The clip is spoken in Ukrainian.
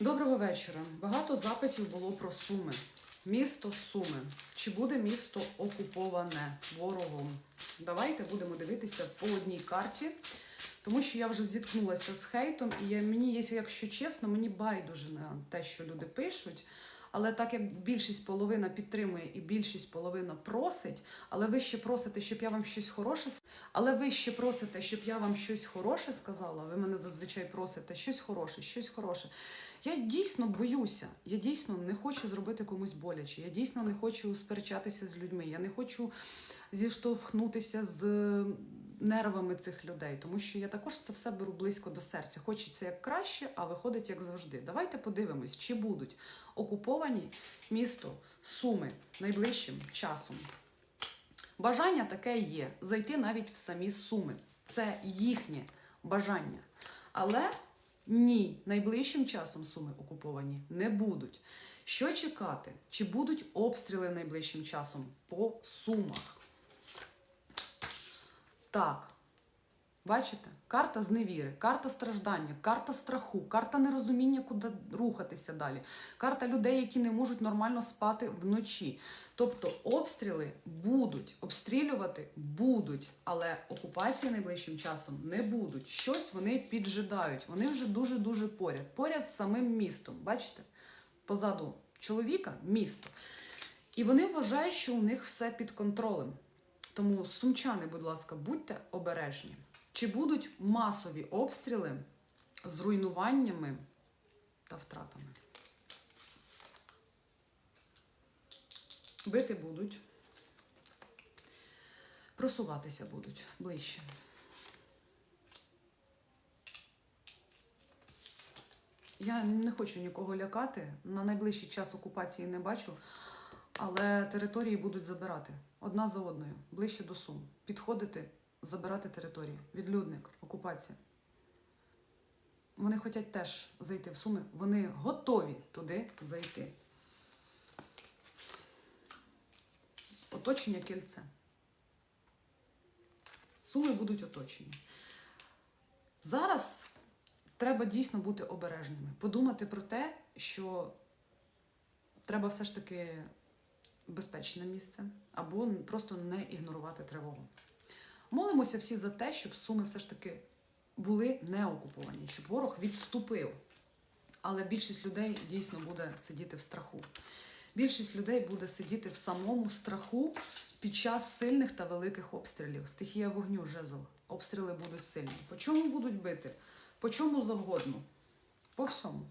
Доброго вечора. Багато запитів було про Суми. Місто Суми. Чи буде місто окуповане ворогом? Давайте будемо дивитися по одній карті, тому що я вже зіткнулася з хейтом, і я, мені, якщо чесно, мені байдуже на те, що люди пишуть. Але так як більшість половина підтримує і більшість половина просить, але ви ще просите, щоб я вам щось хороше але ви ще просите, щоб я вам щось хороше сказала. Ви мене зазвичай просите щось хороше, щось хороше. Я дійсно боюся. Я дійсно не хочу зробити комусь боляче. Я дійсно не хочу сперечатися з людьми. Я не хочу зіштовхнутися з нервами цих людей, тому що я також це все беру близько до серця. Хочеться як краще, а виходить як завжди. Давайте подивимось, чи будуть окуповані місто Суми найближчим часом. Бажання таке є зайти навіть в самі суми. Це їхнє бажання. Але ні, найближчим часом суми окуповані не будуть. Що чекати? Чи будуть обстріли найближчим часом по сумах? Так. Бачите? Карта зневіри, карта страждання, карта страху, карта нерозуміння, куди рухатися далі, карта людей, які не можуть нормально спати вночі. Тобто обстріли будуть, обстрілювати будуть, але окупації найближчим часом не будуть. Щось вони піджидають. Вони вже дуже-дуже поряд. Поряд з самим містом. Бачите? Позаду чоловіка місто. І вони вважають, що у них все під контролем. Тому сумчани, будь ласка, будьте обережні. Чи будуть масові обстріли з руйнуваннями та втратами? Бити будуть. Просуватися будуть ближче. Я не хочу нікого лякати. На найближчий час окупації не бачу, але території будуть забирати одна за одною, ближче до Сум. Підходити, забирати території. Відлюдник, окупація. Вони хочуть теж зайти в Суми. Вони готові туди зайти. Оточення кільце. Суми будуть оточені. Зараз треба дійсно бути обережними. Подумати про те, що треба все ж таки безпечне місце або просто не ігнорувати тривогу. Молимося всі за те, щоб суми все ж таки були не окуповані, щоб ворог відступив. Але більшість людей дійсно буде сидіти в страху. Більшість людей буде сидіти в самому страху під час сильних та великих обстрілів. Стихія вогню, жезл. Обстріли будуть сильні. По чому будуть бити? По чому завгодно. По всьому.